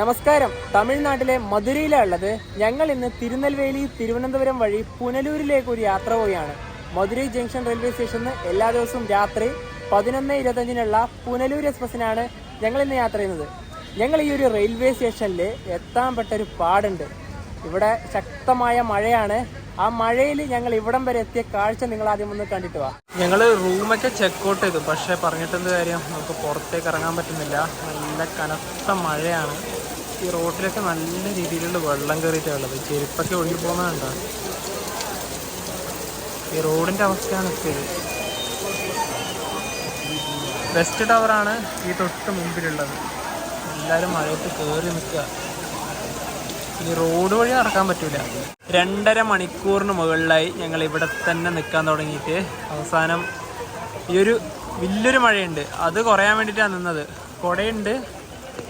നമസ്കാരം. തമിഴ്നാട്ടിലെ മധുരയിലുള്ളത് ഞങ്ങൾ ഇന്ന് തിരുനെൽവേലി തിരുവനന്തപുരം വഴി പുനലൂരിലേക്ക് ഒരു യാത്ര പോവുകയാണ്. മധുരൈ ജംഗ്ഷൻ റെയിൽവേ സ്റ്റേഷനിൽ എല്ലാ ദിവസവും രാത്രി പതിനൊന്ന് ഇരുപത്തഞ്ചിനുള്ള പുനലൂർ എക്സ്പ്രസ്സിനാണ് ഞങ്ങൾ ഇന്ന് യാത്ര ചെയ്യുന്നത്. ഞങ്ങൾ ഈ ഒരു റെയിൽവേ സ്റ്റേഷനിൽ എത്താൻ പെട്ടൊരു പാടുണ്ട്. ഇവിടെ ശക്തമായ മഴയാണ്. ആ മഴയിൽ ഞങ്ങൾ ഇവിടം വരെ എത്തിയ കാഴ്ച നിങ്ങൾ ആദ്യം ഒന്ന് കണ്ടിട്ട് വാ. ഞങ്ങൾ റൂമൊക്കെ ചെക്ക് ഔട്ട് ചെയ്തു. പക്ഷേ പറഞ്ഞിട്ടെന്ത് കാര്യം? നമുക്ക് പുറത്തേക്ക് ഇറങ്ങാൻ പറ്റുന്നില്ല. നല്ല കനത്ത മഴയാണ്. ഈ റോട്ടിലൊക്കെ നല്ല രീതിയിലുള്ള വെള്ളം കയറിയിട്ടാണ് ഉള്ളത് ചെരുപ്പൊക്കെ ഒഴുകി പോകുന്നതുണ്ടോ ഈ റോഡിന്റെ അവസ്ഥയാണ് ഇപ്പോൾ ഇത്. വെസ്റ്റ് ടവറാണ് ഈ തൊട്ട് മുമ്പിലുള്ളത്. എല്ലാവരും മഴയത്ത് കയറി നിൽക്കുക. ഈ റോഡ് വഴി നടക്കാൻ പറ്റൂല. രണ്ടര മണിക്കൂറിന് മുകളിലായി ഞങ്ങൾ ഇവിടെ തന്നെ നിൽക്കാൻ തുടങ്ങിയിട്ട് അവസാനം ഈ ഒരു വലിയൊരു മഴയുണ്ട്. അത് കുറയാൻ വേണ്ടിയിട്ടാണ് നിന്നത്. കുടയുണ്ട്.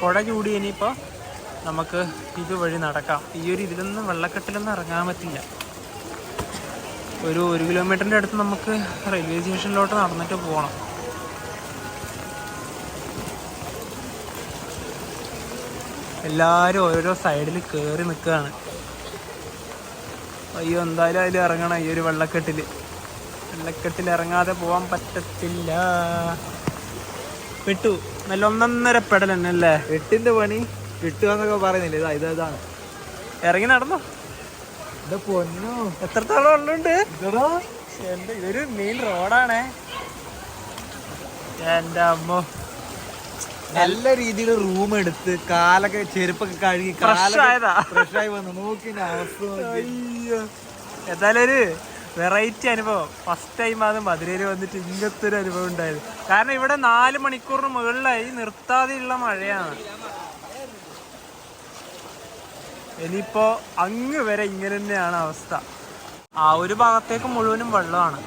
കുട ചൂടി ഇനിയിപ്പോൾ നമുക്ക് ഇതുവഴി നടക്കാം. ഈ ഒരു ഇതിലൊന്നും വെള്ളക്കെട്ടിലൊന്നും ഇറങ്ങാൻ പറ്റില്ല. ഒരു ഒരു കിലോമീറ്ററിന്റെ അടുത്ത് നമുക്ക് റെയിൽവേ സ്റ്റേഷനിലോട്ട് നടന്നിട്ട് പോകണം എല്ലാവരും ഓരോ സൈഡിൽ കയറി നിൽക്കുകയാണ് അയ്യോ എന്തായാലും അതിൽ ഇറങ്ങണം ഈ ഒരു വെള്ളക്കെട്ടിൽ വെള്ളക്കെട്ടിൽ ഇറങ്ങാതെ പോകാൻ പറ്റത്തില്ല. വിട്ടു. നല്ല ഒന്നൊന്നര അല്ലേ വെട്ടിന്റെ പണി. കിട്ടുക എന്നൊക്കെ പറയുന്നില്ല? ഇതാ ഇത് ഇതാണ്. ഇറങ്ങി നടന്നോ. ഇത് പൊന്നോ. എത്രത്തോളം ഉള്ളുണ്ട്? എന്റെ ഇതൊരു മെയിൻ റോഡാണേ എന്റെ അമ്മ. നല്ല രീതിയിൽ റൂം എടുത്ത് കാലൊക്കെ ചെരുപ്പൊക്കെ കഴുകി ഫ്രഷായി വന്നു നോക്കി അവസ്ഥ. അയ്യോ. എന്തായാലും ഒരു വെറൈറ്റി അനുഭവം. ഫസ്റ്റ് ടൈം ആണ് മധുരയിൽ വന്നിട്ട് ഇങ്ങനത്തെ ഒരു അനുഭവം ഉണ്ടായത്. കാരണം ഇവിടെ നാല് മണിക്കൂറിന് മുകളിലായി നിർത്താതെയുള്ള മഴയാണ്. ഇനിയിപ്പോ അങ്ങ് വരെ ഇങ്ങനെ തന്നെയാണ് അവസ്ഥ. ആ ഒരു ഭാഗത്തേക്ക് മുഴുവനും വെള്ളമാണ്.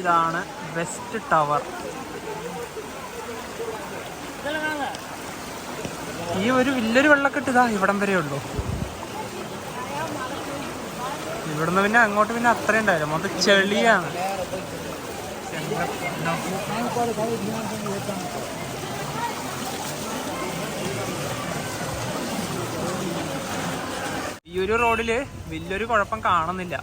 ഇതാണ് വെസ്റ്റ് ടവർ ഈ ഒരു വലിയൊരു വെള്ളക്കെട്ട് ഇതാ ഇവിടം വരെ ഉള്ളൂ. ഇവിടുന്ന് പിന്നെ അങ്ങോട്ട് പിന്നെ അത്രയും ഉണ്ടായില്ല മൊത്തം ചെളിയാണ്. ഈ ഒരു റോഡിൽ വലിയൊരു കുഴപ്പം കാണുന്നില്ല.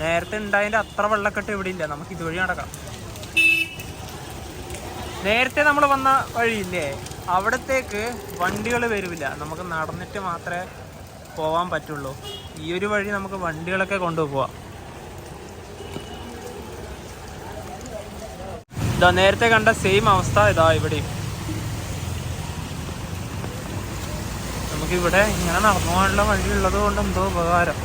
നേരത്തെ ഉണ്ടായതിന്റെ അത്ര വെള്ളക്കെട്ട് ഇവിടെ ഇല്ല. നമുക്ക് ഇതുവഴി നടക്കാം. നേരത്തെ നമ്മൾ വന്ന വഴിയില്ലേ അവിടത്തേക്ക് വണ്ടികൾ വരില്ല നമുക്ക് നടന്നിട്ട് മാത്രമേ പോവാൻ പറ്റുള്ളൂ. ഈ ഒരു വഴി നമുക്ക് വണ്ടികളൊക്കെ കൊണ്ടുപോവാം. ഇതാ നേരത്തെ കണ്ട സെയിം അവസ്ഥ ഇതാ ഇവിടെയും. നമുക്കിവിടെ ഇങ്ങനെ നടന്നു പോകാനുള്ള വഴി ഉള്ളത് കൊണ്ട് എന്തോ ഉപകാരം.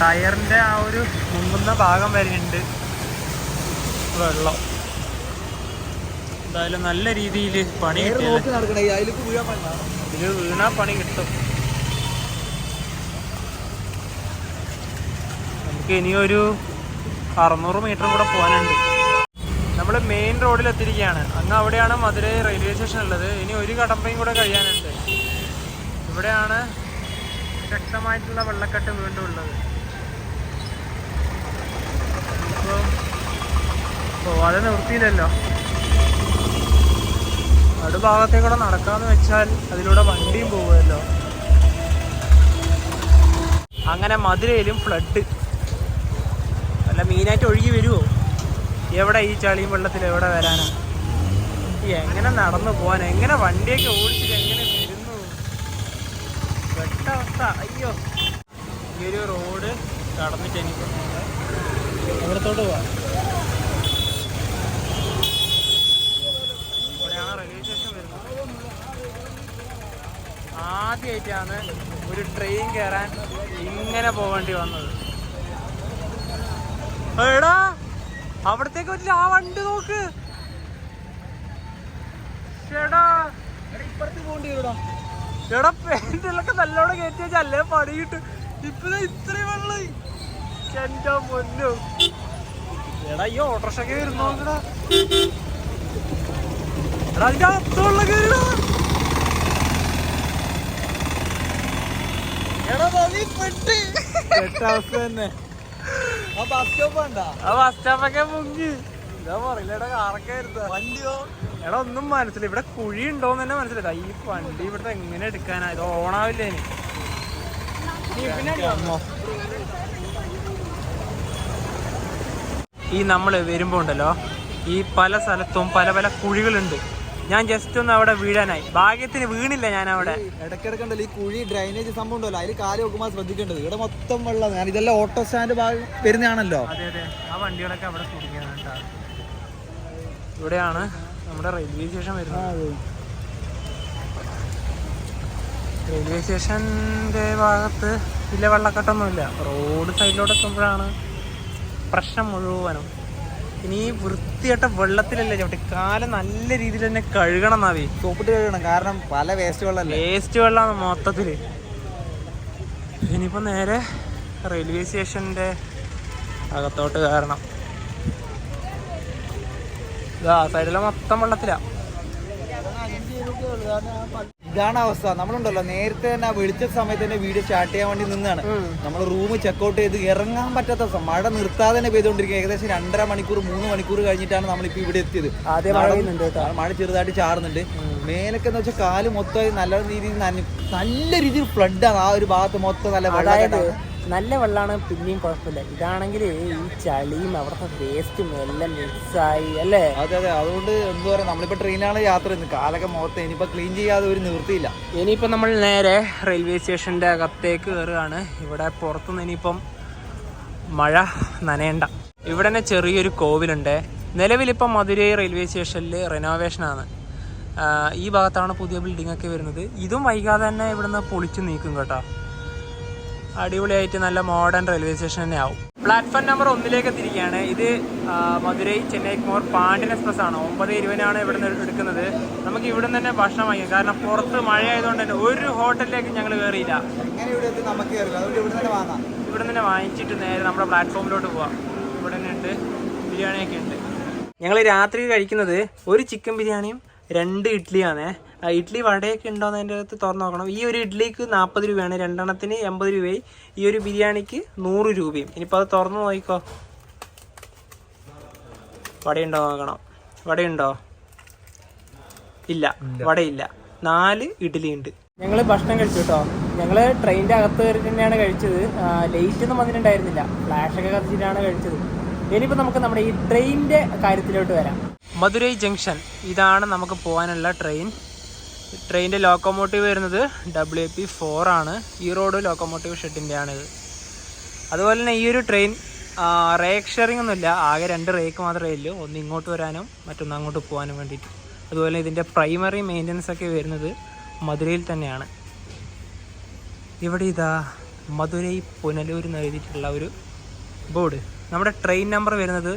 ടയറിന്റെ ആ ഒരു മുങ്ങുന്ന ഭാഗം വരെയുണ്ട് വെള്ളം. എന്തായാലും നല്ല രീതിയിൽ പണി ഇതിൽ വീണാ പണി കിട്ടും. നമുക്ക് ഇനിയൊരു അറുന്നൂറ് മീറ്റർ കൂടെ പോകാനുണ്ട്. നമ്മൾ മെയിൻ റോഡിൽ എത്തിയിരിക്കുകയാണ്. അങ്ങ് അവിടെയാണ് മധുരൈ റെയിൽവേ സ്റ്റേഷൻ ഉള്ളത്. ഇനി ഒരു കടമ്പയും കൂടെ കഴിയാനുണ്ട്. ഇവിടെയാണ് ശക്തമായിട്ടുള്ള വെള്ളക്കെട്ട് വീണ്ടും ഉള്ളത്. ഇപ്പം പോവാതെ നിർത്തിയില്ലല്ലോ. അടു നടക്കാമെന്ന് വെച്ചാൽ അതിലൂടെ വണ്ടിയും പോകുമല്ലോ അങ്ങനെ മധുരയിലും ഫ്ലഡ് അല്ല മീനായിട്ട് ഒഴുകി വരുമോ എവിടെ ഈ ചളിയും വെള്ളത്തിൽ എവിടെ വരാനാ? എങ്ങനെ നടന്നു പോവാൻ എങ്ങനെ വണ്ടിയൊക്കെ ഓടിച്ചിട്ട് എങ്ങനെ വരുന്നു? പെട്ട അവസ്ഥ. അയ്യോ. ഈ ഒരു റോഡ് കടന്നിട്ട് എനിക്ക് എവിടത്തോട്ട് പോവാ? ആദ്യമായിട്ടാണ് ഒരു ട്രെയിൻ കയറാൻ ഇങ്ങനെ പോകേണ്ടി വന്നത്. എടാ! അവിടത്തേക്ക് പറ്റില്ല. ആ വണ്ടി നോക്ക്. എടാ പെയിന്റിലൊക്കെ നല്ലോണം കയറ്റി വെച്ചാൽ അല്ലേ പണിയിട്ട്? ഇപ്പൊ ഇത്രയും വെള്ളം. എന്റെ പൊന്നു. എടാ ഈ ഓട്ടോറിക്ഷ വരുന്നോ എടാ എടാ അതിന്റെ അകത്തുള്ള കയറിടാ. എടാ പെട്ട്. പെട്ട അവസ്ഥ തന്നെ. ബസ് സ്റ്റോപ്പ് വേണ്ട ആ ബസ് സ്റ്റോപ്പൊക്കെ മുങ്ങി. വണ്ടിയോ? എടാ ഒന്നും മനസ്സിലായി. ഇവിടെ കുഴി ഉണ്ടോന്ന് തന്നെ മനസ്സിലായി. ഈ വണ്ടി ഇവിടുത്തെ എങ്ങനെ എടുക്കാനാ? ഇത് ഓണാവില്ലേ. ഈ നമ്മൾ വരുമ്പോ ഉണ്ടല്ലോ ഈ പല സ്ഥലത്തും പല പല കുഴികളുണ്ട്. ഞാൻ ജസ്റ്റ് ഒന്ന് അവിടെ വീഴാനായി. ഭാഗ്യത്തിന് വീണില്ല ഞാൻ അവിടെ ഇടക്കിടക്കുണ്ടല്ലോ ഈ കുഴി ഡ്രൈനേജ് സംഭവം ഉണ്ടല്ലോ. അതിൽ കാൽ നോക്കുമ്പോൾ ശ്രദ്ധിക്കേണ്ടത്. ഇവിടെ മൊത്തം വെള്ളം ഞാൻ ഇതെല്ലാം ഓട്ടോ സ്റ്റാൻഡ് ഭാഗം വരുന്നതാണല്ലോ. അതെ അതെ. ആ വണ്ടികളൊക്കെ അവിടെ കുടുങ്ങിയാണ് കേട്ടോ. ഇവിടെയാണ് നമ്മുടെ റെയിൽവേ സ്റ്റേഷൻ വരുന്നത്. റെയിൽവേ സ്റ്റേഷന്റെ ഭാഗത്ത് വലിയ വെള്ളക്കെട്ടൊന്നുമില്ല. റോഡ് സൈഡിലോട്ട് എത്തുമ്പോഴാണ് പ്രശ്നം മുഴുവനും. ഇനി ഈ വൃത്തിയായിട്ട വെള്ളത്തിലല്ലേ ചവിട്ടി. കാലം നല്ല രീതിയിൽ തന്നെ കഴുകണം എന്നാവേ സോപ്പിട്ട് കഴുകണം. കാരണം പല വേസ്റ്റ് വെള്ളമല്ലേ? വേസ്റ്റ് വെള്ളമാണ് മൊത്തത്തിൽ. ഇനിയിപ്പോൾ നേരെ റെയിൽവേ സ്റ്റേഷന്റെ അകത്തോട്ട് കയറണം. ഇതാ സൈഡിലെ മൊത്തം വെള്ളത്തിലാ. ഇതാണ് അവസ്ഥ. നമ്മളുണ്ടല്ലോ നേരത്തെ തന്നെ വെളിച്ച സമയത്ത് തന്നെ വീഡിയോ സ്റ്റാർട്ട് ചെയ്യാൻ വേണ്ടി നിന്നാണ്. നമ്മൾ റൂം ചെക്കൗട്ട് ചെയ്ത് ഇറങ്ങാൻ പറ്റാത്ത അവസ്ഥ. മഴ നിർത്താതെ തന്നെ പെയ്തുകൊണ്ടിരിക്കുക ഏകദേശം രണ്ടര മണിക്കൂർ മൂന്ന് മണിക്കൂർ കഴിഞ്ഞിട്ടാണ് നമ്മളിപ്പോ ഇവിടെ എത്തിയത്. മഴ ചെറുതായിട്ട് ചാറുന്നുണ്ട്. മേലൊക്കെ എന്ന് വെച്ചാൽ കാൽ മൊത്തം നല്ല രീതിയിൽ നല്ല രീതിയിൽ ഫ്ലഡാണ് ആ ഒരു ഭാഗത്ത് മൊത്തം നല്ല വെള്ളം നല്ല വെള്ളമാണ് പിന്നെയും കുഴപ്പമില്ല. ഇതാണെങ്കിൽ ഈ ചളിയും അവിടുത്തെ വേസ്റ്റും എല്ലാം മിക്സായി അല്ലേ? അതെ അതെ. അതുകൊണ്ട് എന്താ പറയാ നമ്മളിപ്പോ ട്രെയിനിലാണ് യാത്ര ചെയ്യുന്നത്. കാലൊക്കെ മുഖത്ത് ഇനിയിപ്പോ ക്ലീൻ ചെയ്യാതെ ഒരു നിവൃത്തിയില്ല. ഇനിയിപ്പോൾ നമ്മൾ നേരെ റെയിൽവേ സ്റ്റേഷന്റെ അകത്തേക്ക് കയറുകയാണ്. ഇവിടെ പുറത്തുനിന്ന് ഇനിയിപ്പം മഴ നനയണ്ട. ഇവിടെ തന്നെ ചെറിയൊരു കോവിലുണ്ട്. നിലവിലിപ്പം മധുരൈ റെയിൽവേ സ്റ്റേഷനിൽ റിനോവേഷനാണ് ഈ ഭാഗത്താണ് പുതിയ ബിൽഡിംഗ് ഒക്കെ വരുന്നത്. ഇതും വൈകാതെ തന്നെ ഇവിടുന്ന് പൊളിച്ചു നീക്കും കേട്ടോ. അടിപൊളിയായിട്ട് നല്ല മോഡേൺ റെയിൽവേ സ്റ്റേഷൻ തന്നെ ആവും. പ്ലാറ്റ്ഫോം നമ്പർ ഒന്നിലേക്ക് എത്തിയിരിക്കുകയാണ്. ഇത് മധുരൈ ചെന്നൈ മോർ പാണ്ഡ്യൻ എക്സ്പ്രസ് ആണ്. ഒമ്പത് ഇരുപതിനാണ് ഇവിടെ നിന്ന് എടുക്കുന്നത്. നമുക്ക് ഇവിടെ നിന്ന് തന്നെ ഭക്ഷണം വാങ്ങിക്കാം. കാരണം പുറത്ത് മഴ ആയതുകൊണ്ട് തന്നെ ഒരു ഹോട്ടലിലേക്ക് ഞങ്ങൾ കയറിയില്ല ഇവിടെ തന്നെ വാങ്ങിച്ചിട്ട് നേരെ നമ്മുടെ പ്ലാറ്റ്ഫോമിലോട്ട് പോവാം. ഇവിടെ തന്നെ ഉണ്ട്. ബിരിയാണിയൊക്കെ ഉണ്ട്. ഞങ്ങൾ രാത്രി കഴിക്കുന്നത് ഒരു ചിക്കൻ ബിരിയാണിയും രണ്ട് ഇഡ്ഡലിയാണ് ഇഡ്ഡലി വടയൊക്കെ ഉണ്ടോ എന്ന് അതിന്റെ അകത്ത് തുറന്ന് നോക്കണം. ഈ ഒരു ഇഡ്ഡലിക്ക് നാൽപ്പത് രൂപയാണ്. രണ്ടെണ്ണത്തിന് എൺപത് രൂപയും ഈ ഒരു ബിരിയാണിക്ക് നൂറ് രൂപയും. ഇനിയിപ്പോൾ അത് തുറന്ന് നോക്കിക്കോ. വടയുണ്ടോ നോക്കണം. വടയുണ്ടോ? ഇല്ല. വടയില്ല. നാല് ഇഡ്ഡലി ഉണ്ട് ഞങ്ങൾ ഭക്ഷണം കഴിച്ചു കേട്ടോ ഞങ്ങൾ ട്രെയിനിന്റെ അകത്ത് കയറി തന്നെയാണ് കഴിച്ചത്. ലേറ്റ് ഒന്നും വന്നിട്ടുണ്ടായിരുന്നില്ല. ഫ്ലാഷ് ഒക്കെ കത്തിച്ചിട്ടാണ് കഴിച്ചത്. ഇനിയിപ്പോൾ നമുക്ക് നമ്മുടെ ഈ ട്രെയിനിന്റെ കാര്യത്തിലോട്ട് വരാം. മധുരൈ ജംഗ്ഷൻ ഇതാണ് നമുക്ക് പോകാനുള്ള ട്രെയിൻ ട്രെയിനിന്റെ ലോക്കോമോട്ടീവ് വരുന്നത് ഡബ്ല്യു പി ഫോർ ആണ്. ഈ റോഡ് ലോക്കോമോട്ടീവ് ഷെഡിന്റെ ആണിത് അതുപോലെ തന്നെ ഈ ഒരു ട്രെയിൻ റേക്ക് ഷെയറിംഗ് ഒന്നുമില്ല. ആകെ രണ്ട് റേക്ക് മാത്രമേ ഉള്ളൂ. ഒന്ന് ഇങ്ങോട്ട് വരാനും മറ്റൊന്ന് അങ്ങോട്ട് പോകാനും വേണ്ടിയിട്ട്. അതുപോലെ ഇതിന്റെ പ്രൈമറി മെയിന്റനൻസ് ഒക്കെ വരുന്നത് മധുരയിൽ തന്നെയാണ്. ഇവിടെ ഇതാ മധുരൈ പുനലൂർ എന്ന് എഴുതിയിട്ടുള്ള ഒരു ബോർഡ്. നമ്മുടെ ട്രെയിൻ നമ്പർ വരുന്നത്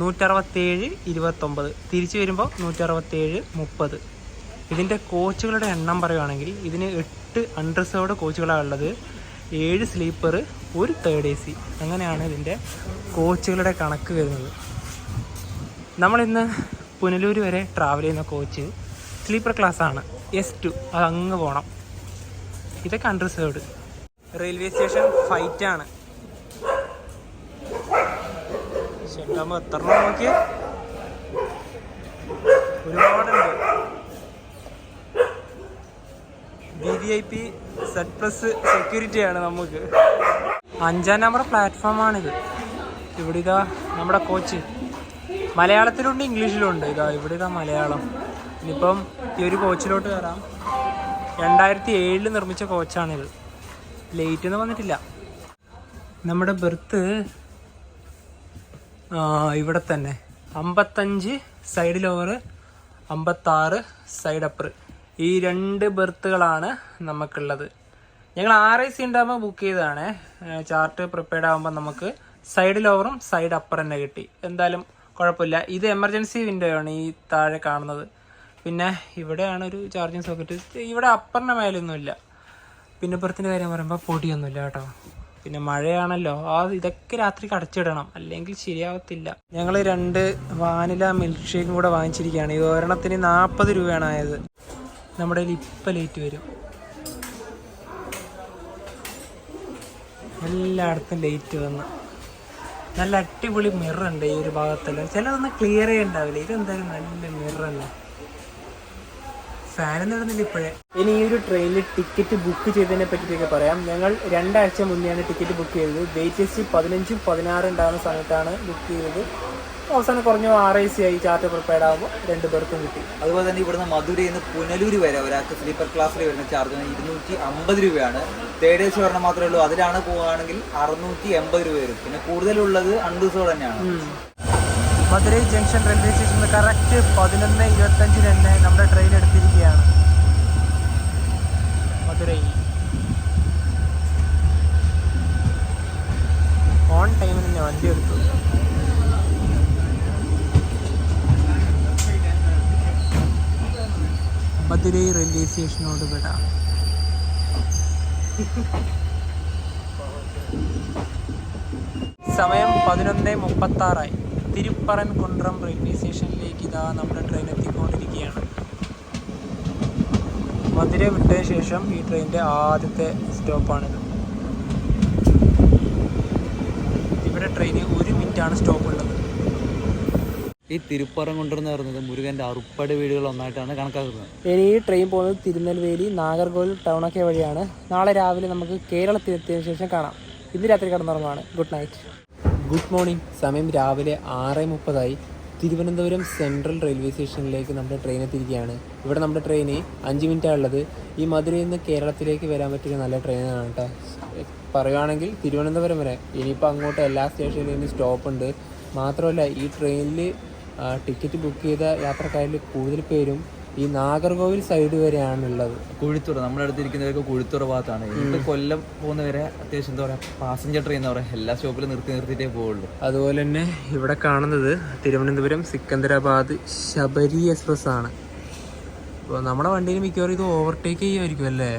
നൂറ്ററുപത്തേഴ് ഇരുപത്തൊമ്പത്. തിരിച്ചു വരുമ്പോൾ നൂറ്ററുപത്തേഴ് മുപ്പത്. ഇതിന്റെ കോച്ചുകളുടെ എണ്ണം പറയുകയാണെങ്കിൽ ഇതിന് എട്ട് അൺറിസർവ്ഡ് കോച്ചുകളാണ് ഉള്ളത്. ഏഴ് സ്ലീപ്പർ ഒരു തേർഡ് എ സി അങ്ങനെയാണ് ഇതിന്റെ കോച്ചുകളുടെ കണക്ക് വരുന്നത്. നമ്മളിന്ന് പുനലൂർ വരെ ട്രാവൽ ചെയ്യുന്ന കോച്ച് സ്ലീപ്പർ ക്ലാസ് ആണ്. എസ് ടു അത് അങ്ങ് പോകണം ഇതൊക്കെ അൺറിസേർവ്ഡ് റെയിൽവേ സ്റ്റേഷൻ ഫൈറ്റ് ആണ്. ശരിയാകുമ്പോൾ എത്ര നോക്കിയേ? ഒരുപാടുണ്ട്. V V I P set plus സെക്യൂരിറ്റിയാണ് നമുക്ക്. അഞ്ചാം നമ്പർ പ്ലാറ്റ്ഫോമാണിത് ഇവിടെ ഇതാ. നമ്മുടെ കോച്ച്. മലയാളത്തിലുണ്ട് ഇംഗ്ലീഷിലുണ്ട്. ഇതാ ഇവിടെ ഇതാ മലയാളം. ഇനിയിപ്പം ഈ ഒരു കോച്ചിലോട്ട് കയറാം രണ്ടായിരത്തി ഏഴിൽ നിർമ്മിച്ച കോച്ചാണിത് ലേറ്റ് ഒന്നും വന്നിട്ടില്ല. നമ്മുടെ ബെർത്ത് ഇവിടെ തന്നെ. അമ്പത്തഞ്ച് സൈഡ് ലോവർ അമ്പത്താറ് സൈഡ് അപ്പർ ഈ രണ്ട് ബെർത്തുകളാണ് നമുക്കുള്ളത്. ഞങ്ങൾ ആർ ഐ സി ഉണ്ടാകുമ്പോൾ ബുക്ക് ചെയ്തതാണ്. ചാർട്ട് പ്രിപ്പയർഡ് ആകുമ്പോൾ നമുക്ക് സൈഡ് ലോവറും സൈഡ് അപ്പർ തന്നെ കിട്ടി. എന്തായാലും കുഴപ്പമില്ല. ഇത് എമർജൻസി വിൻഡോ ആണ് ഈ താഴെ കാണുന്നത്. പിന്നെ ഇവിടെയാണ് ഒരു ചാർജിങ് സോക്കറ്റ് ഇവിടെ അപ്പറിന്റെ മേലൊന്നുമില്ല പിന്നെ പുറത്തിന്റെ കാര്യം പറയുമ്പോൾ പൊടിയൊന്നുമില്ല കേട്ടോ. പിന്നെ മഴയാണല്ലോ. ആ ഇതൊക്കെ രാത്രി കടച്ചിടണം അല്ലെങ്കിൽ ശരിയാവത്തില്ല. ഞങ്ങൾ രണ്ട് വാനില മിൽക്ക് ഷേക്കും കൂടെ വാങ്ങിച്ചിരിക്കുകയാണ്. ഈ ഒരെണ്ണത്തിന് നാൽപ്പത് രൂപയാണ് ആയത്. നമ്മുടെ കയ്യിൽ ഇപ്പം ലേറ്റ് വരും. എല്ലായിടത്തും ലേറ്റ് വന്ന്. നല്ല അടിപൊളി മിറർ ഉണ്ട് ഈ ഒരു ഭാഗത്തെല്ലാം ചിലതൊന്നും ക്ലിയർ ഉണ്ടാവില്ല ഇതെന്തായാലും നല്ല മിറല്ല ഫാൻ ഫാനൊന്നും ഇടുന്നില്ല ഇപ്പോഴേ. ഇനി ഈ ഒരു ട്രെയിനിൽ ടിക്കറ്റ് ബുക്ക് ചെയ്തതിനെ പറ്റിയൊക്കെ പറയാം. ഞങ്ങൾ രണ്ടാഴ്ച മുന്നെയാണ് ടിക്കറ്റ് ബുക്ക് ചെയ്തത്. വെയിറ്റ് ലിസ്റ്റ് പതിനഞ്ചും പതിനാറും ഉണ്ടാകുന്ന സമയത്താണ് ബുക്ക് ചെയ്തത്. അവസാനം കുറഞ്ഞു ആർ ഐ സി ആയി ചാർട്ട് പ്രിപ്പയർഡ് ആകുമ്പോൾ രണ്ട് പേർക്കും കിട്ടി. അതുപോലെ തന്നെ ഇവിടുന്ന് മധുരയിൽ നിന്ന് പുനലൂർ വരെ ഒരാൾക്ക് സ്ലീപ്പർ ക്ലാസ്സിൽ വരുന്ന ചാർജ് ഇരുന്നൂറ്റി അമ്പത് രൂപയാണ്. തേർഡ് എ സി ഒരെണ്ണം മാത്രമേ ഉള്ളൂ. അതിലാണ് പോവുകയാണെങ്കിൽ അറുന്നൂറ്റി എൺപത് രൂപ വരും പിന്നെ കൂടുതലുള്ളത് അൺഡൂസോ തന്നെയാണ്. മധുരൈ ജംഗ്ഷൻ റെയിൽവേ സ്റ്റേഷനിൽ കറക്റ്റ് പതിനൊന്ന് ഇരുപത്തഞ്ചിന് തന്നെ നമ്മുടെ ട്രെയിൻ എടുത്തിരിക്കുകയാണ്. മധുരൈ. ഓൺ ടൈമിൽ തന്നെ വണ്ടി എടുത്തു. മധുരൈ റെയിൽവേ സ്റ്റേഷനോട് വിടാം. സമയം പതിനൊന്ന് മുപ്പത്തി ആറായി തിരുപ്പറൻ കുണ്ട്രം റെയിൽവേ സ്റ്റേഷനിലേക്ക് ഇതാ നമ്മുടെ ട്രെയിൻ എത്തിക്കൊണ്ടിരിക്കുകയാണ്. മധുര വിട്ടതിന് ശേഷം ഈ ട്രെയിനിന്റെ ആദ്യത്തെ സ്റ്റോപ്പാണിത്. ഇവിടെ ട്രെയിന് ഒരു മിനിറ്റാണ് സ്റ്റോപ്പ് ഉള്ളത്. ഈ തിരുപ്പറം കൊണ്ടുവന്ന് പറയുന്നത് മുരുകന്റെ അറുപ്പടി വീടുകൾ ഒന്നായിട്ടാണ് കണക്കാക്കുന്നത്. ഇനി ഈ ട്രെയിൻ പോകുന്നത് തിരുനെൽവേലി നാഗർകോവിൽ ടൗൺ ഒക്കെ വഴിയാണ്. നാളെ രാവിലെ നമുക്ക് കേരളത്തിലെത്തിയതിനു ശേഷം കാണാം. ഇന്ന് രാത്രി കടന്നുറങ്ങുവാണ്. ഗുഡ് നൈറ്റ് ഗുഡ് മോർണിംഗ് സമയം രാവിലെ ആറ് മുപ്പതായി. തിരുവനന്തപുരം സെൻട്രൽ റെയിൽവേ സ്റ്റേഷനിലേക്ക് നമ്മുടെ ട്രെയിൻ എത്തിയിരിക്കുകയാണ്. ഇവിടെ നമ്മുടെ ട്രെയിന് അഞ്ച് മിനിറ്റാണ് ഉള്ളത്. ഈ മധുരയിൽ നിന്ന് കേരളത്തിലേക്ക് വരാൻ പറ്റിയ നല്ല ട്രെയിനാണ് കേട്ടോ. പറയുകയാണെങ്കിൽ തിരുവനന്തപുരം വരെ. ഇനിയിപ്പോൾ അങ്ങോട്ട് എല്ലാ സ്റ്റേഷനിലും ഇനി സ്റ്റോപ്പ് ഉണ്ട്. മാത്രമല്ല ഈ ട്രെയിനിൽ ടിക്കറ്റ് ബുക്ക് ചെയ്ത യാത്രക്കാരിൽ കൂടുതൽ പേരും ഈ നാഗർകോവിൽ സൈഡ് വരെയാണ് ഉള്ളത് കുഴിത്തുറ നമ്മുടെ അടുത്തിരിക്കുന്നവരൊക്കെ കുഴിത്തുറ ഭാഗത്താണ്. ഇപ്പൊ കൊല്ലം പോകുന്നവരെ അത്യാവശ്യം എന്താ പറയുക പാസഞ്ചർ ട്രെയിൻ എന്ന് പറയാം എല്ലാ സ്റ്റോപ്പിലും നിർത്തി നിർത്തിയിട്ടേ പോവുള്ളൂ. അതുപോലെ തന്നെ ഇവിടെ കാണുന്നത് തിരുവനന്തപുരം സിക്കന്ദരാബാദ് ശബരി എക്സ്പ്രസ് ആണ് അപ്പോൾ നമ്മുടെ വണ്ടിയിൽ മിക്കവാറും ഇത് ഓവർടേക്ക് ചെയ്യുമായിരിക്കും അല്ലേ?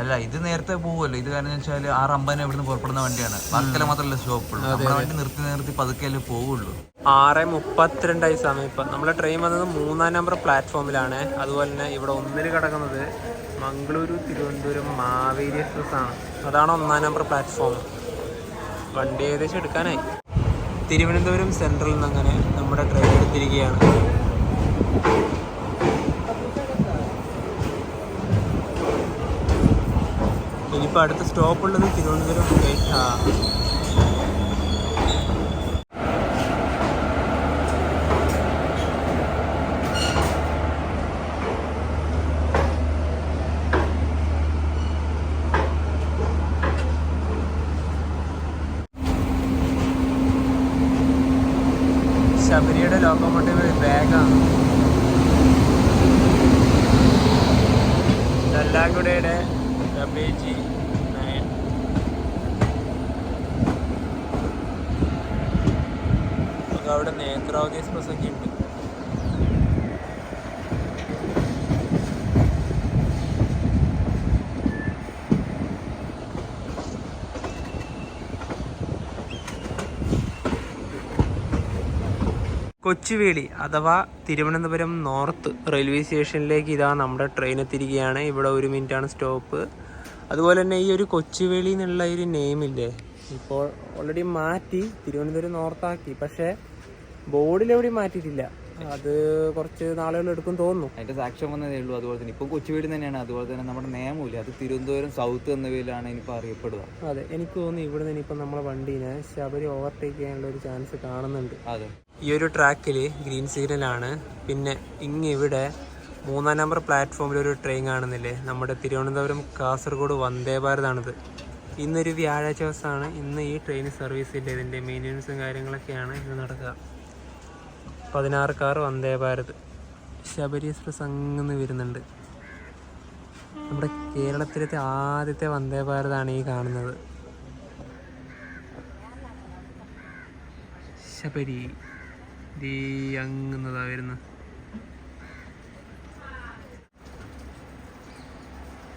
അല്ല ഇത് നേരത്തെ പോകുമല്ലോ ഇത് കാരണം വെച്ചാൽ ആറ് അമ്പതിന് ഇവിടുന്ന് പുറപ്പെടുന്ന വണ്ടിയാണ്. വർക്കല മാത്രമല്ല സ്റ്റോപ്പ് ഉള്ളൂ നമ്മുടെ വണ്ടി നിർത്തി നിർത്തി പതുക്കെ പോവുള്ളൂ. ആറ് മുപ്പത്തിരണ്ടായി സമയം ഇപ്പം. നമ്മുടെ ട്രെയിൻ വന്നത് മൂന്നാം നമ്പർ പ്ലാറ്റ്ഫോമിലാണ് അതുപോലെ തന്നെ ഇവിടെ ഒന്നിൽ കിടക്കുന്നത് മംഗളൂരു തിരുവനന്തപുരം മാവേലി എക്സ്പ്രസ് ആണ് അതാണ് ഒന്നാം നമ്പർ പ്ലാറ്റ്ഫോം വണ്ടി ഏകദേശം എടുക്കാനായി. തിരുവനന്തപുരം സെൻട്രലിൽ നിന്ന് അങ്ങനെ നമ്മുടെ ട്രെയിൻ എടുത്തിരിക്കുകയാണ്. ഇനിയിപ്പോൾ അടുത്ത സ്റ്റോപ്പ് ഉള്ളത് തിരുവനന്തപുരം ഗേറ്റ് ആ ശബരിയുടെ ലോക്കോമോട്ടീവ് ബാഗാണ് ഡല്ലാഗുഡയുടെ ഡബ്ല്യു ജി നയൻ നമുക്ക് അവിടെ നേത്രാവതി എക്സ്പ്രസ് ഒക്കെ ഉണ്ട് കൊച്ചുവേളി അഥവാ തിരുവനന്തപുരം നോർത്ത് റെയിൽവേ സ്റ്റേഷനിലേക്ക് ഇതാ നമ്മുടെ ട്രെയിൻ എത്തിയിരിക്കുകയാണ്. ഇവിടെ ഒരു മിനിറ്റാണ് സ്റ്റോപ്പ് അതുപോലെ തന്നെ ഈ ഒരു കൊച്ചുവേളി എന്നുള്ള ഒരു നെയിമില്ലേ ഇപ്പോൾ ഓൾറെഡി മാറ്റി തിരുവനന്തപുരം നോർത്താക്കി പക്ഷേ ബോർഡിൽ എവിടെയും മാറ്റിയിട്ടില്ല. അത് കുറച്ച് നാളുകൾ എടുക്കും തോന്നുന്നു. അതിന്റെ സാക്ഷ്യം വന്നതേ ഉള്ളൂ. അതുപോലെ തന്നെ ഇപ്പം കൊച്ചുവേടി തന്നെയാണ്. അതുപോലെ തന്നെ നമ്മുടെ നിയമമില്ല അത് തിരുവനന്തപുരം സൗത്ത് എന്ന പേരിലാണ് ഇനിയിപ്പോൾ അറിയപ്പെടുക. അതെ എനിക്ക് തോന്നുന്നു ഇവിടെ നിന്ന് ഇപ്പം നമ്മളെ വണ്ടീനെ ശബരി ഓവർടേക്ക് ചെയ്യാനുള്ള ഒരു ചാൻസ് കാണുന്നുണ്ട്. അതെ. ഈ ഒരു ട്രാക്കിൽ ഗ്രീൻ സിഗ്നലാണ് പിന്നെ ഇങ്ങിവിടെ മൂന്നാം നമ്പർ പ്ലാറ്റ്ഫോമിൽ ഒരു ട്രെയിൻ കാണുന്നില്ലേ? നമ്മുടെ തിരുവനന്തപുരം കാസർഗോഡ് വന്ദേ ഭാരതാണിത് ഇന്നൊരു വ്യാഴാഴ്ച ദിവസമാണ് ഇന്ന് ഈ ട്രെയിൻ സർവീസ് ഇല്ല. ഇതിന്റെ മെയിന്റനൻസും കാര്യങ്ങളൊക്കെയാണ് ഇന്ന് നടക്കുക. പതിനാറ് കാർ വന്ദേ ഭാരത്. ശബരി എക്സ്പ്രസ് അങ്ങനെ വരുന്നുണ്ട്. നമ്മുടെ കേരളത്തിലത്തെ ആദ്യത്തെ വന്ദേ ഭാരതാണ് ഈ കാണുന്നത്. ശബരി ദീ അങ്ങുന്നതാ വരുന്നു.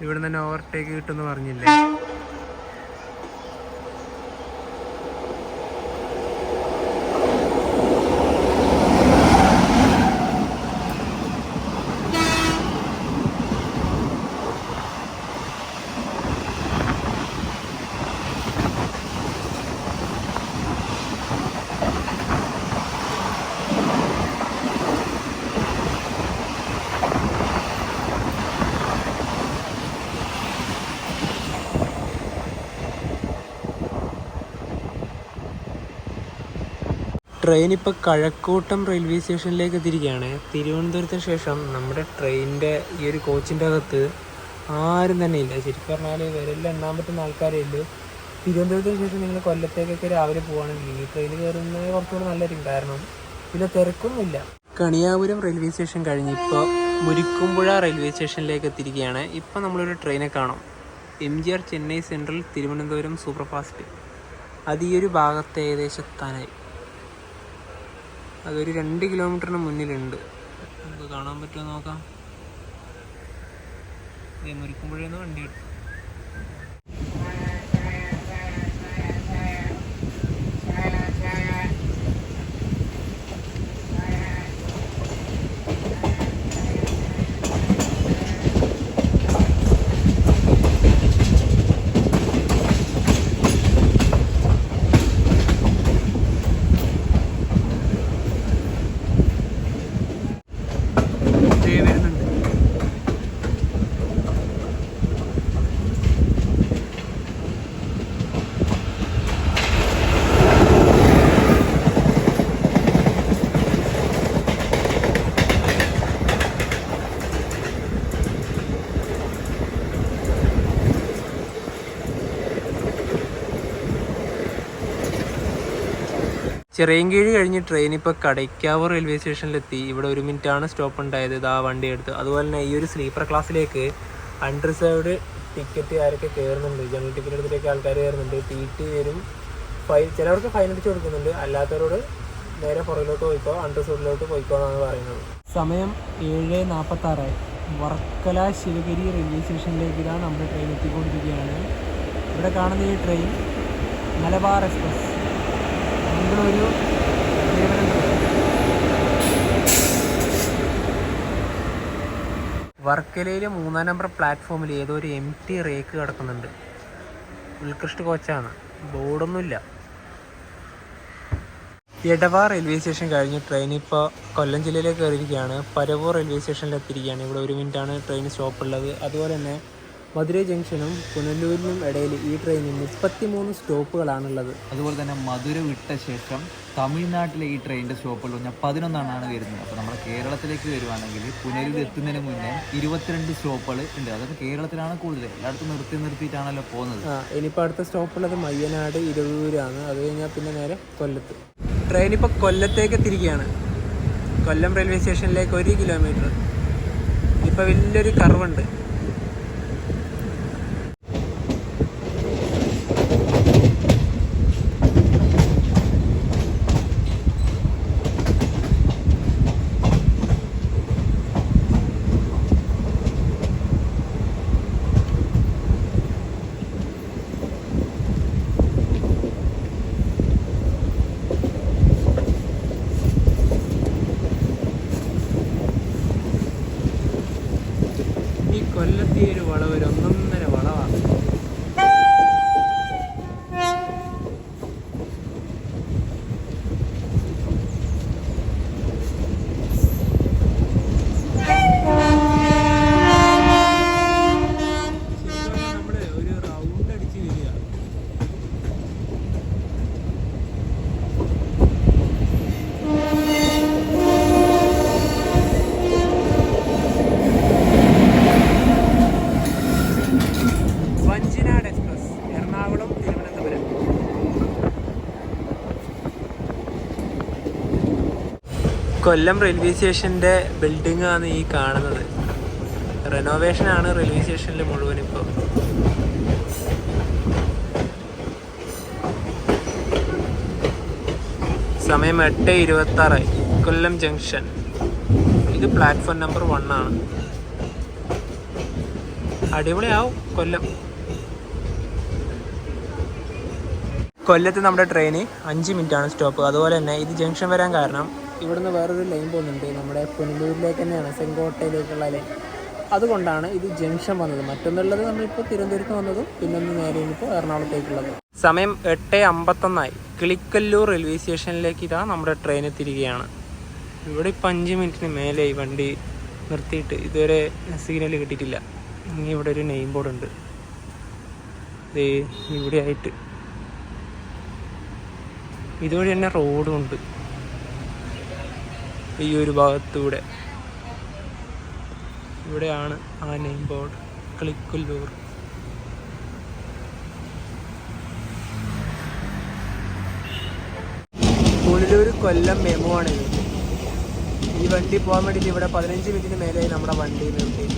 ഇവിടെ തന്നെ ഓവർടേക്ക് കിട്ടുമെന്ന് പറഞ്ഞില്ലേ? ട്രെയിൻ ഇപ്പോൾ കഴക്കൂട്ടം റെയിൽവേ സ്റ്റേഷനിലേക്ക് എത്തിയിരിക്കുകയാണ്. തിരുവനന്തപുരത്തിന് ശേഷം നമ്മുടെ ട്രെയിനിന്റെ ഈ ഒരു കോച്ചിന്റെ അകത്ത് ആരും തന്നെ ഇല്ല. ശരിക്കും പറഞ്ഞാൽ വിരലിൽ എണ്ണാൻ പറ്റുന്ന ആൾക്കാരേ ഉള്ളൂ. തിരുവനന്തപുരത്തിന് ശേഷം നിങ്ങൾ കൊല്ലത്തേക്കൊക്കെ രാവിലെ പോകുകയാണെങ്കിൽ ഈ ട്രെയിൻ കയറുന്നത് കുറച്ചുകൂടെ നല്ലതായിരിക്കും. കാരണം പിന്നെ തിരക്കൊന്നുമില്ല. കണിയാപുരം റെയിൽവേ സ്റ്റേഷൻ കഴിഞ്ഞ് ഇപ്പോൾ മുരിക്കുമ്പുഴ റെയിൽവേ സ്റ്റേഷനിലേക്ക് എത്തിയിരിക്കുകയാണ്. ഇപ്പോൾ നമ്മളൊരു ട്രെയിനെ കാണാം. M G R Chennai central Thiruvananthapuram superfast അത് ഈ ഒരു ഭാഗത്ത് ഏകദേശം എത്താനായി. അതൊരു രണ്ട് കിലോമീറ്ററിന് മുന്നിലുണ്ട്. നമുക്ക് കാണാൻ പറ്റുമോ നോക്കാം. മുറിക്കുമ്പോഴേന്ന് വണ്ടി എടുത്തു ദേ വരുന്നുണ്ട് ചിറയൻകീഴ് കഴിഞ്ഞ് ട്രെയിൻ ഇപ്പോൾ കടയ്ക്കാവ് റെയിൽവേ സ്റ്റേഷനിലെത്തി ഇവിടെ ഒരു മിനിറ്റ് ആണ് സ്റ്റോപ്പ് ഉണ്ടായത്. ഇതാ വണ്ടി എടുത്ത്. അതുപോലെ തന്നെ ഈ ഒരു സ്ലീപ്പർ ക്ലാസ്സിലേക്ക് അൺറിസർവ്ഡ് ടിക്കറ്റ് ആരൊക്കെ കയറുന്നുണ്ട് ജനറൽ ടിക്കറ്റ് എടുത്തിട്ടൊക്കെ ആൾക്കാർ കയറുന്നുണ്ട് ടി ടി വരും. ഫൈൻ ചിലവർക്ക് ഫൈൻ അടിച്ച് കൊടുക്കുന്നുണ്ട്. അല്ലാത്തവരോട് നേരെ പുറകിലോട്ട് പോയിക്കോ അൺറിസർവ്ഡിലോട്ട് പോയിക്കോ എന്നാണ് പറയുന്നത്. സമയം ഏഴ് നാൽപ്പത്താറായി വർക്കല ശിവഗിരി റെയിൽവേ സ്റ്റേഷനിലേക്ക് ഇതാ നമ്മുടെ ട്രെയിൻ എത്തിക്കൊണ്ടിരിക്കുകയാണ്. ഇവിടെ കാണുന്ന ഈ ട്രെയിൻ മലബാർ എക്സ്പ്രസ് ബംഗളൂരു വർക്കലയിൽ മൂന്നാം നമ്പർ പ്ലാറ്റ്ഫോമിൽ ഏതോ ഒരു എം ടി റേക്ക് കിടക്കുന്നുണ്ട്. ഉത്കൃഷ്ട കോച്ചാണ്. ബോർഡൊന്നുമില്ല. എടവ റെയിൽവേ സ്റ്റേഷൻ കഴിഞ്ഞ് ട്രെയിൻ ഇപ്പോൾ കൊല്ലം ജില്ലയിലേക്ക് കയറിയിരിക്കുകയാണ്. പരവൂർ റെയിൽവേ സ്റ്റേഷനിലെത്തിയിരിക്കുകയാണ് ഇവിടെ ഒരു മിനിറ്റാണ് ട്രെയിൻ സ്റ്റോപ്പ് ഉള്ളത്. അതുപോലെ തന്നെ മധുരൈ ജംഗ്ഷനും പുനലൂരിനും ഇടയിൽ ഈ ട്രെയിനിൽ മുപ്പത്തിമൂന്ന് സ്റ്റോപ്പുകളാണുള്ളത്. അതുപോലെ തന്നെ മധുര വിട്ട ശേഷം തമിഴ്നാട്ടിലെ ഈ ട്രെയിനിന്റെ സ്റ്റോപ്പുകൾ പറഞ്ഞാൽ പതിനൊന്നെണ്ണമാണ് വരുന്നത്. അപ്പോൾ നമ്മൾ കേരളത്തിലേക്ക് വരുവാണെങ്കിൽ പുനലൂർ എത്തുന്നതിന് മുന്നേ ഇരുപത്തിരണ്ട് സ്റ്റോപ്പുകൾ ഉണ്ട്. അതായത് കേരളത്തിലാണ് കൂടുതൽ. എല്ലായിടത്തും നിർത്തി നിർത്തിയിട്ടാണല്ലോ പോകുന്നത്. ആ ഇനിയിപ്പോൾ അടുത്ത സ്റ്റോപ്പുള്ളത് മയ്യനാട് ഇരവൂരാണ്. അത് കഴിഞ്ഞാൽ പിന്നെ നേരെ കൊല്ലത്ത്. ട്രെയിൻ ഇപ്പോൾ കൊല്ലത്തേക്ക് എത്തിരിക്കുകയാണ് കൊല്ലം റെയിൽവേ സ്റ്റേഷനിലേക്ക് ഒരു കിലോമീറ്റർ. ഇപ്പോൾ വലിയൊരു കർവുണ്ട് ഈ കൊല്ലത്തെ ഒരു വളവ് ഒരു ഒന്നൊന്നര വളവാണ് ശരിക്കും പറഞ്ഞാൽ നമ്മൾ ഒരു റൗണ്ട് അടിച്ച് വരിക വഞ്ചിനാട് എക്സ്പ്രസ് എറണാകുളം തിരുവനന്തപുരം കൊല്ലം റെയിൽവേ സ്റ്റേഷന്റെ ബിൽഡിംഗ് ആണ് ഈ കാണുന്നത്. റെനോവേഷൻ ആണ് റെയിൽവേ സ്റ്റേഷനിൽ മുഴുവൻ ഇപ്പോൾ സമയം എട്ട് ഇരുപത്തി ആറായി കൊല്ലം ജംഗ്ഷൻ ഇത് പ്ലാറ്റ്ഫോം നമ്പർ വൺ ആണ്. അടിപൊളിയാവും കൊല്ലം. കൊല്ലത്ത് നമ്മുടെ ട്രെയിന് അഞ്ച് മിനിറ്റാണ് സ്റ്റോപ്പ് അതുപോലെ തന്നെ ഇത് ജംഗ്ഷൻ വരാൻ കാരണം ഇവിടുന്ന് വേറൊരു ലൈൻ പോകുന്നുണ്ട്. നമ്മുടെ പുനലൂരിലേക്ക് തന്നെയാണ് സെങ്കോട്ടയിലേക്കുള്ള ലൈൻ അതുകൊണ്ടാണ് ഇത് ജംഗ്ഷൻ വന്നത്. മറ്റൊന്നുള്ളത് നമ്മളിപ്പോൾ തിരുവനന്തപുരത്ത് വന്നതും പിന്നൊന്ന് നേരെ ഇപ്പോൾ എറണാകുളത്തേക്കുള്ളത്. സമയം എട്ട് അമ്പത്തൊന്നായി. കിളിക്കല്ലൂർ റെയിൽവേ സ്റ്റേഷനിലേക്ക് ഇതാ നമ്മുടെ ട്രെയിൻ എത്തിയിരിക്കുകയാണ്. ഇവിടെ ഇപ്പം അഞ്ച് മിനിറ്റിന് മേലെ ഈ വണ്ടി നിർത്തിയിട്ട് ഇതുവരെ സിഗ്നൽ കിട്ടിയിട്ടില്ല. ഇനി ഇവിടെ ഒരു നെയിം ബോർഡ് ഉണ്ട്. ഇവിടെ ആയിട്ട് ഇതുവഴി തന്നെ റോഡും ഉണ്ട്. ഈ ഒരു ഭാഗത്തൂടെ. ഇവിടെയാണ് ആ name board. ക്ലിക്കുല്ലൂർ. Punalur Kollam memo ആണ് ഈ വണ്ടി പോകാൻ വേണ്ടിയിട്ട് ഇവിടെ പതിനഞ്ച് മിനിറ്റിന് മേലെ നമ്മുടെ വണ്ടി നിർത്തിയിട്ട്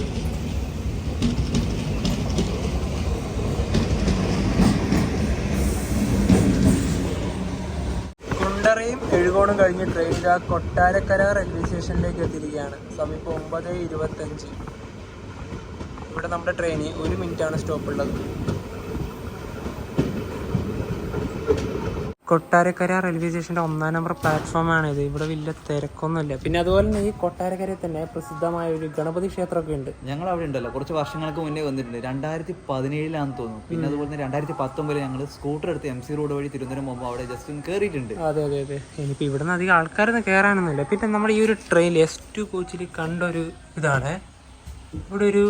എഴുകോണും കഴിഞ്ഞ് ട്രെയിൻ ഇതാ കൊട്ടാരക്കര റെയിൽവേ സ്റ്റേഷനിലേക്ക് എത്തിയിരിക്കുകയാണ്. ഇപ്പോൾ ഒമ്പത് ഇരുപത്തഞ്ച്. ഇവിടെ നമ്മുടെ ട്രെയിന് ഒരു മിനിറ്റാണ് സ്റ്റോപ്പ് കൊട്ടാരക്കര റെയിൽവേ സ്റ്റേഷന്റെ ഒന്നാം നമ്പർ പ്ലാറ്റ്ഫോമാണ് ഇത് ഇവിടെ വലിയ തിരക്കൊന്നുമില്ല. പിന്നെ അതുപോലെ തന്നെ ഈ കൊട്ടാരക്കരയിൽ തന്നെ പ്രസിദ്ധമായ ഒരു ഗണപതി ക്ഷേത്രമൊക്കെ ഉണ്ട്. ഞങ്ങൾ അവിടെ ഉണ്ടല്ലോ. കുറച്ച് വർഷങ്ങൾക്ക് മുന്നേ വന്നിട്ടുണ്ട്. രണ്ടായിരത്തി പതിനേഴിലാണെന്ന് തോന്നുന്നു. പിന്നെ അതുപോലെ തന്നെ രണ്ടായിരത്തി പത്തൊമ്പതിൽ ഞങ്ങൾ സ്കൂട്ടർ എടുത്ത് എം സി റോഡ് വഴി തിരുവനന്തപുരം പോകുമ്പോൾ അവിടെ ജസ്റ്റ് ഒന്ന് കയറിയിട്ടുണ്ട് അതെ അതെ അതെ. ഇനിയിപ്പോൾ ഇവിടെ നിന്ന് അധികം ആൾക്കാരൊന്നും കയറാനൊന്നുമില്ല പിന്നെ നമ്മുടെ ഈ ഒരു ട്രെയിൻ എസ് ടു കോച്ചിൽ കണ്ടൊരു ഇതാണ്. ഇവിടെ ഒരു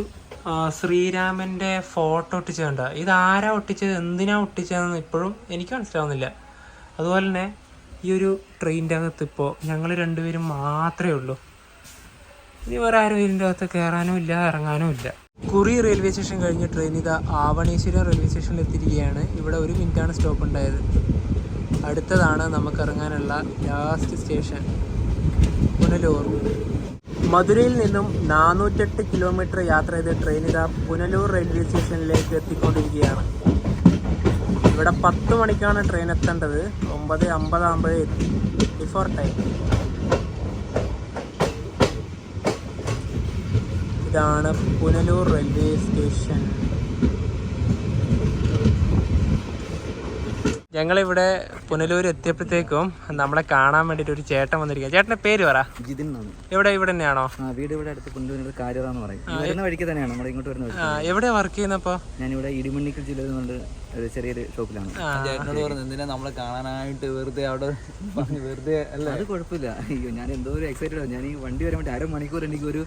ശ്രീരാമന്റെ ശ്രീരാമന്റെ ഫോട്ടോ ഒട്ടിച്ചതുണ്ട്? ഇത് ആരാ ഒട്ടിച്ചത്? എന്തിനാ ഒട്ടിച്ചതെന്ന് ഇപ്പോഴും എനിക്ക് മനസ്സിലാവുന്നില്ല. അതുപോലെ തന്നെ ഈ ഒരു ട്രെയിനിന്റെ അകത്ത് ഇപ്പോൾ ഞങ്ങൾ രണ്ടുപേരും മാത്രമേ ഉള്ളൂ. ഇനി വേറെ ആരും ഇതിന്റെ അകത്ത് കയറാനും ഇല്ല ഇറങ്ങാനും ഇല്ല. കുറി റെയിൽവേ സ്റ്റേഷൻ കഴിഞ്ഞ് ട്രെയിൻ ഇതാ ആവണീശ്വരം റെയിൽവേ സ്റ്റേഷനിൽ എത്തിയിരിക്കുകയാണ്. ഇവിടെ ഒരു മിനിറ്റാണ് സ്റ്റോപ്പ് ഉണ്ടായത്. അടുത്തതാണ് നമുക്ക് ഇറങ്ങാനുള്ള ലാസ്റ്റ് സ്റ്റേഷൻ പുനലൂർ. മധുരയിൽ നിന്നും നാനൂറ്റെട്ട് കിലോമീറ്റർ യാത്ര ചെയ്ത് ട്രെയിൻ ഇതാ പുനലൂർ റെയിൽവേ സ്റ്റേഷനിലേക്ക് എത്തിക്കൊണ്ടിരിക്കുകയാണ്. ഇവിടെ പത്ത് മണിക്കാണ് ട്രെയിൻ എത്തേണ്ടത്. ഒമ്പത് അമ്പതാകുമ്പോഴേ എത്തി. ബിഫോർ ടൈം ഇതാണ് പുനലൂർ റെയിൽവേ സ്റ്റേഷൻ ഞങ്ങളിവിടെ പുനലൂർ എത്തിയപ്പോഴത്തേക്കും നമ്മളെ കാണാൻ വേണ്ടിയിട്ട് ഒരു ചേട്ടൻ വന്നിരിക്കുക ചേട്ടന്റെ പേര് പറ. ജിതിൻ എന്നാണ്. ഇവിടെ ഇവിടെ തന്നെയാണോ? ആ വീട് ഇവിടെ അടുത്ത് പുനലൂരിൽ കാര്യറാന്ന് പറയും. ഈ വരുന്ന വഴിക്ക് തന്നെയാണ് നമ്മുടെ ഇങ്ങോട്ട് വരുന്ന വഴി എവിടെ വർക്ക് ചെയ്യുന്നപ്പോൾ ഞാനിവിടെ ഇടിമണ്ണിക്കൽ ജില്ലയിൽ നിന്നുകൊണ്ട് ഒരു ചെറിയൊരു ഷോപ്പിലാണ്. ചേട്ടനോട് പറഞ്ഞു എന്തിനാ നമ്മളെ കാണാനായിട്ട് വെറുതെ അവിടെ വെറുതെ അല്ല? അത് കുഴപ്പമില്ല. അയ്യോ ഞാൻ എന്തോ ഒരു എക്സൈറ്റഡ് ഞാൻ ഈ വണ്ടി വരാൻ വേണ്ടി അരമണിക്കൂർ എനിക്ക് ഒരു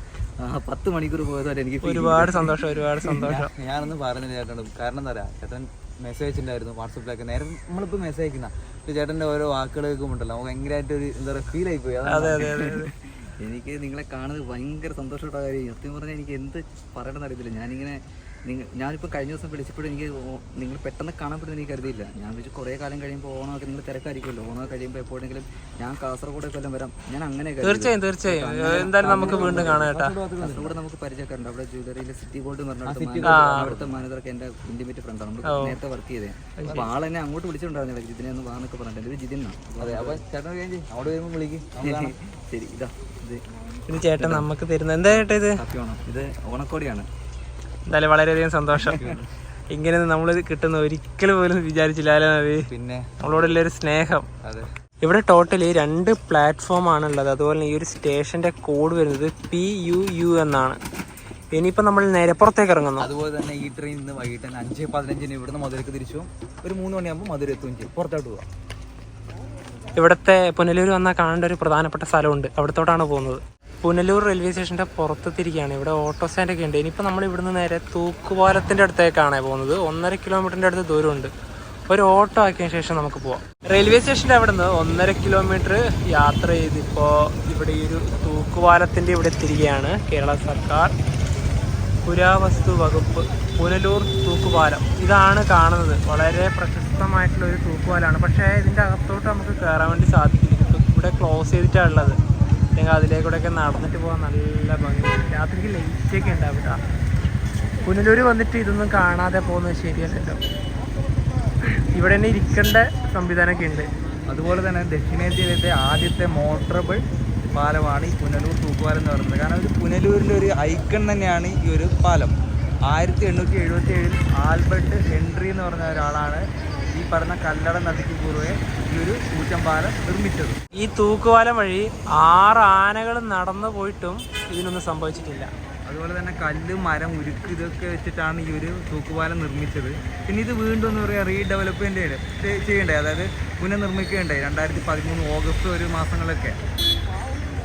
പത്ത് മണിക്കൂർ പോയതായിട്ട് എനിക്ക് ഒരുപാട് സന്തോഷം ഒരുപാട് സന്തോഷം. ഞാനൊന്നും പറഞ്ഞില്ല ചേട്ടനോട്. കാരണം എന്താ പറയാ ചേട്ടൻ മെസ്സേജ് അയച്ചിട്ടുണ്ടായിരുന്നു വാട്സപ്പിലൊക്കെ നേരെ നമ്മളിപ്പോൾ മെസ്സേജ് അയക്കുന്ന. ഇപ്പൊ ചേട്ടന്റെ ഓരോ വാക്കുകൾ കേൾക്കുമ്പോണ്ടല്ലോ നമുക്ക് ഭയങ്കരമായിട്ട് ഒരു എന്താ പറയുക ഫീൽ ആയി പോയി അതെ അതെ അതെ അതെ. എനിക്ക് നിങ്ങളെ കാണുന്നത് ഭയങ്കര സന്തോഷമുള്ള കാര്യം സത്യം പറഞ്ഞാൽ എനിക്ക് എന്ത് പറയണമെന്ന് അറിയത്തില്ല. ഞാനിങ്ങനെ നിങ്ങൾ ഞാനിപ്പോൾ കഴിഞ്ഞ ദിവസം വിളിച്ചപ്പോഴും എനിക്ക് നിങ്ങൾ പെട്ടെന്ന് കാണാൻ പറ്റുന്ന എനിക്ക് കരുതിയില്ല. ഞാൻ വിളിച്ച് കുറേ കാലം കഴിയുമ്പോൾ ഓണമൊക്കെ നിങ്ങൾ തിരക്കായിരിക്കുമല്ലോ. ഓണം കഴിയുമ്പോൾ എപ്പോഴെങ്കിലും ഞാൻ കാസർഗോഡ് കൊല്ലം വരാം. ഞാൻ അങ്ങനെ. തീർച്ചയായും തീർച്ചയായും. എന്തായാലും നമുക്ക് വീണ്ടും കാണാം കാസർഗോഡ് നമുക്ക് പരിചയക്കാരുണ്ട് അവിടെ ജ്വല്ലറിയിലെ സിറ്റി ഗോൾഡ് എന്ന് അവിടുത്തെ മാനേജർക്ക് എന്റെ ഇന്റിമേറ്റ് ഫ്രണ്ടാണ് നമ്മൾ നേരത്തെ വർക്ക് ചെയ്തേ. അപ്പോൾ ആൾ എന്നെ അങ്ങോട്ട് വിളിച്ചിട്ടുണ്ടായിരുന്നില്ല. ജിതിനെ ഒന്ന് വാന്നൊക്കെ പറഞ്ഞിട്ട്. എന്റെ ജിതിനാണ് അതെ അപ്പോൾ ചേട്ടൻ അവിടെ വരുമ്പോൾ വിളിക്കും. ശരി ഇതാ ഇത് ചേട്ടൻ നമുക്ക് തരുന്നത് എന്താ ചേട്ടാ ഇത്? ഇത് ഓണക്കോടിയാണ്. എന്തായാലും വളരെയധികം സന്തോഷം. ഇങ്ങനെ നമ്മൾ കിട്ടുന്ന ഒരിക്കലും പോലും വിചാരിച്ചില്ല അല്ലേ പിന്നെ? നമ്മളോടുള്ള ഒരു സ്നേഹം. ഇവിടെ ടോട്ടലി രണ്ട് പ്ലാറ്റ്ഫോം ആണുള്ളത്. അതുപോലെ തന്നെ ഈ ഒരു സ്റ്റേഷന്റെ കോഡ് വരുന്നത് പി യു യു എന്നാണ്. ഇനിയിപ്പോൾ നമ്മൾ നേരെ പുറത്തേക്ക് ഇറങ്ങുന്നു. അതുപോലെ തന്നെ ഈ ട്രെയിൻ ഇന്ന് വൈകിട്ട് തന്നെ അഞ്ച് പതിനഞ്ചിന് ഇവിടുന്ന് മധുരക്ക് തിരിച്ചു. ഒരു മൂന്ന് മണിയാകുമ്പോൾ മധുര എത്തും ചെയ്യും. പുറത്തോട്ട് പോവാം. ഇവിടുത്തെ പുനലൂർ വന്നാൽ കാണേണ്ട ഒരു പ്രധാനപ്പെട്ട സ്ഥലമുണ്ട്. അവിടത്തോട്ടാണ് പോകുന്നത്. പുനലൂർ റെയിൽവേ സ്റ്റേഷന്റെ പുറത്തെത്തിരിക്കുകയാണ് ഇവിടെ ഓട്ടോ സ്റ്റാൻഡ് ഒക്കെ ഉണ്ട്. ഇനിയിപ്പോൾ നമ്മൾ ഇവിടുന്ന് നേരെ തൂക്കുപാലത്തിന്റെ അടുത്തേക്കാണ് പോകുന്നത്. ഒന്നര കിലോമീറ്ററിന്റെ അടുത്ത് ദൂരമുണ്ട്. ഒരു ഓട്ടോ ആക്കിയ ശേഷം നമുക്ക് പോവാം. റെയിൽവേ സ്റ്റേഷന്റെ അവിടെ നിന്ന് ഒന്നര കിലോമീറ്റർ യാത്ര ചെയ്ത് ഇപ്പോൾ ഇവിടെ ഈ ഒരു തൂക്കുപാലത്തിന്റെ ഇവിടെ എത്തിരിക്കുകയാണ് കേരള സർക്കാർ. പുരാവസ്തു വകുപ്പ് പുനലൂർ തൂക്കുപാലം. ഇതാണ് കാണുന്നത്. വളരെ പ്രശസ്തമായിട്ടുള്ള ഒരു തൂക്കുപാലമാണ്. പക്ഷേ ഇതിന്റെ അകത്തോട്ട് നമുക്ക് കയറാൻ വേണ്ടി സാധിക്കില്ല. ഇവിടെ ക്ലോസ് ചെയ്തിട്ടാണ് ഉള്ളത്. അല്ലെങ്കിൽ അതിലേക്കൂടെയൊക്കെ നടന്നിട്ട് പോകാൻ നല്ല ഭംഗി. രാത്രിക്ക് ലൈറ്റൊക്കെ ഉണ്ടാവും കേട്ടോ പുനലൂർ വന്നിട്ട് ഇതൊന്നും കാണാതെ പോകുന്നത് ശരിയല്ലല്ലോ. ഇവിടെ തന്നെ ഇരിക്കേണ്ട സംവിധാനമൊക്കെ ഉണ്ട്. അതുപോലെ തന്നെ ദക്ഷിണേന്ത്യയിലത്തെ ആദ്യത്തെ മോട്ടറബിൾ പാലമാണ് ഈ പുനലൂർ തൂക്കുപാലം എന്ന് പറയുന്നത്. കാരണം ഒരു പുനലൂരിലെ ഒരു ഐക്കൺ തന്നെയാണ് ഈ ഒരു പാലം. ആയിരത്തി എണ്ണൂറ്റി എഴുപത്തി ഏഴിൽ ആൽബർട്ട് ഹെൻറി എന്ന് പറഞ്ഞ ഒരാളാണ് പറഞ്ഞ കല്ലട നദിക്ക് പൂർവെ ഈ ഒരു കൂറ്റൻ പാലം നിർമ്മിച്ചത്. ഈ തൂക്കുപാലം വഴി ആറ് ആനകൾ നടന്നു പോയിട്ടും ഇതിനൊന്നും സംഭവിച്ചിട്ടില്ല. അതുപോലെ തന്നെ കല്ല് മരം ഉരുക്ക് ഇതൊക്കെ വെച്ചിട്ടാണ് ഈ ഒരു തൂക്കുപാലം നിർമ്മിച്ചത്. പിന്നെ ഇത് വീണ്ടും എന്ന് പറയുക റീഡെവലപ്മെന്റ് ചെയ്യണ്ടേ? അതായത് പുനർനിർമ്മിക്കേണ്ടേ? രണ്ടായിരത്തി പതിമൂന്ന് ഓഗസ്റ്റ് ഒരു മാസങ്ങളൊക്കെ.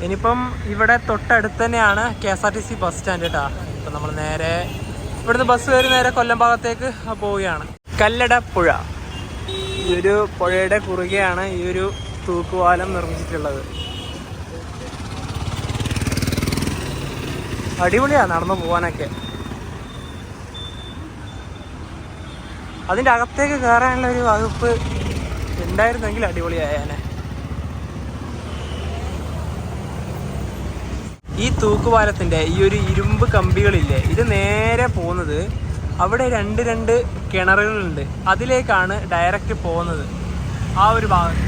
ഇനിയിപ്പം ഇവിടെ തൊട്ടടുത്ത് തന്നെയാണ് K S R T C bus stand കേട്ടോ ഇപ്പം നമ്മൾ നേരെ ഇവിടുന്ന് ബസ് കയറി നേരെ കൊല്ലം ഭാഗത്തേക്ക് പോവുകയാണ്. കല്ലട പുഴ. ഈ ഒരു പുഴയുടെ കുറുകെയാണ് ഈ ഒരു തൂക്കുപാലം നിർമ്മിച്ചിട്ടുള്ളത്. അടിപൊളിയാണ് നടന്നു പോവാനൊക്കെ. അതിന്റെ അകത്തേക്ക് കയറാനുള്ള ഒരു വകുപ്പ് ഉണ്ടായിരുന്നെങ്കിൽ അടിപൊളിയായേനെ. ഈ തൂക്കുപാലത്തിന്റെ ഈ ഒരു ഇരുമ്പ് കമ്പികളില്ലേ ഇത് നേരെ പോകുന്നത് അവിടെ രണ്ട് രണ്ട് കിണറുകളുണ്ട്. അതിലേക്കാണ് ഡയറക്റ്റ് പോകുന്നത്. ആ ഒരു ഭാഗത്ത്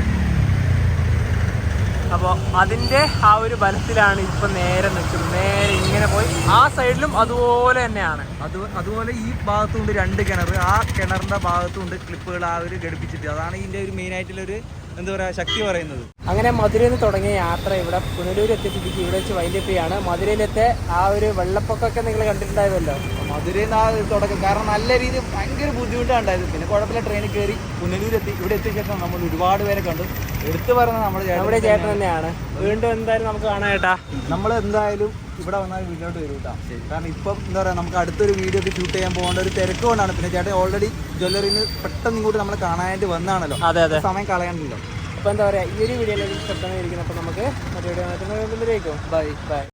അപ്പോൾ അതിന്റെ ആ ഒരു ബലത്തിലാണ് ഇപ്പം നേരെ നിൽക്കുന്നത്. നേരെ ഇങ്ങനെ പോയി. ആ സൈഡിലും അതുപോലെ തന്നെയാണ്. അത് അതുപോലെ ഈ ഭാഗത്തുണ്ട് രണ്ട് കിണർ ആ കിണറിന്റെ ഭാഗത്തുണ്ട് ക്ലിപ്പുകൾ ആ ഒരു ഘടിപ്പിച്ചിട്ട്. അതാണ് ഇതിന്റെ ഒരു മെയിനായിട്ടുള്ളൊരു എന്താ പറയാ ശക്തി പറയുന്നത്. അങ്ങനെ മധുരയിൽ നിന്ന് തുടങ്ങിയ യാത്ര ഇവിടെ പുനലൂർ എത്തിച്ചിരിക്കും ഇവിടെ വെച്ച് വൈകിട്ടാണ് മധുരയിലത്തെ ആ ഒരു വെള്ളപ്പൊക്കൊക്കെ നിങ്ങൾ കണ്ടിട്ടുണ്ടായിരുന്നല്ലോ മധുരയിൽ നിന്ന് ആ തുടക്കം. കാരണം നല്ല രീതിയിൽ ഭയങ്കര ബുദ്ധിമുട്ടാണ് ഉണ്ടായത്. പിന്നെ കുഴപ്പമില്ല ട്രെയിനിൽ കയറി പുനലൂരെത്തി ഇവിടെ എത്തിയ ശേഷം നമ്മൾ ഒരുപാട് പേരെ കണ്ടു. എടുത്തു പറയുന്നത് നമ്മുടെ നമ്മുടെ ചേട്ടൻ തന്നെയാണ്. വീണ്ടും എന്തായാലും നമുക്ക് കാണാം ചേട്ടാ നമ്മൾ എന്തായാലും ഇവിടെ വന്നാൽ വീട്ടിലോട്ട് വരും കേട്ടോ. കാരണം ഇപ്പം എന്താ പറയുക നമുക്ക് അടുത്തൊരു വീഡിയോ ഒക്കെ ഷൂട്ട് ചെയ്യാൻ പോകേണ്ട ഒരു തിരക്ക് കൊണ്ടാണ്. പിന്നെ ചേട്ടൻ ഓൾറെഡി ജ്വല്ലറിന് പെട്ടെന്ന് ഇങ്ങോട്ട് നമ്മൾ കാണാനായിട്ട് വന്നാണല്ലോ. അതെ അതെ. സമയം കളയണ്ടല്ലോ. അപ്പോൾ എന്താ പറയുക ഈ ഒരു വീഡിയോയിലേക്ക് പെട്ടെന്ന് ഇരിക്കുന്നത് അപ്പോൾ നമുക്ക് മറ്റേ വീഡിയോ ബൈ ബൈ